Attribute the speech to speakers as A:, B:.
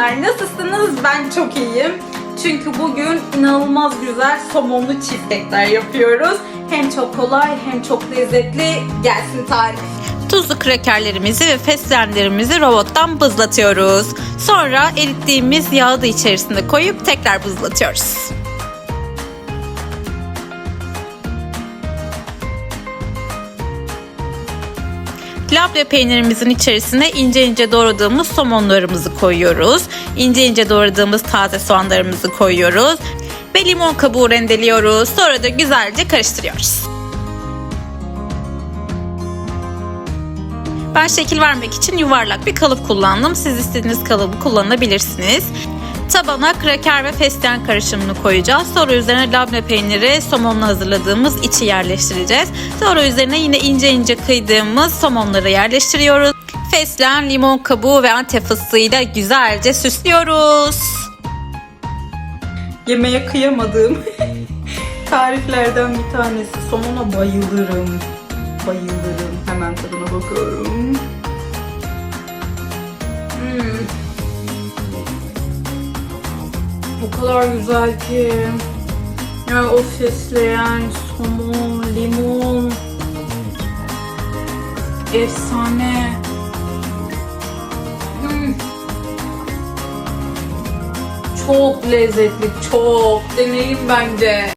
A: canlar nasılsınız? Ben çok iyiyim. Çünkü bugün inanılmaz güzel somonlu cheesecake'ler yapıyoruz. Hem çok kolay hem çok lezzetli. Gelsin tarif.
B: Tuzlu krekerlerimizi ve fesleğenlerimizi robottan bızlatıyoruz. Sonra erittiğimiz yağı da içerisine koyup tekrar bızlatıyoruz. Labne peynirimizin içerisine ince ince doğradığımız somonlarımızı koyuyoruz. İnce ince doğradığımız taze soğanlarımızı koyuyoruz. Ve limon kabuğu rendeliyoruz. Sonra da güzelce karıştırıyoruz. Ben şekil vermek için yuvarlak bir kalıp kullandım. Siz istediğiniz kalıbı kullanabilirsiniz. Tabana kraker ve fesleğen karışımını koyacağız. Sonra üzerine labne peyniri, somonla hazırladığımız içi yerleştireceğiz. Sonra üzerine yine ince ince kıydığımız somonları yerleştiriyoruz. Fesleğen, limon kabuğu ve antep fıstığıyla güzelce süslüyoruz.
A: Yemeğe kıyamadığım tariflerden bir tanesi. Somona bayılırım. Bayılırım. Hemen tadına bakıyorum. O kadar güzel ki. Yani o fesleğen, somon, limon. Efsane. Hmm. Çok lezzetli, çok. Deneyin bence.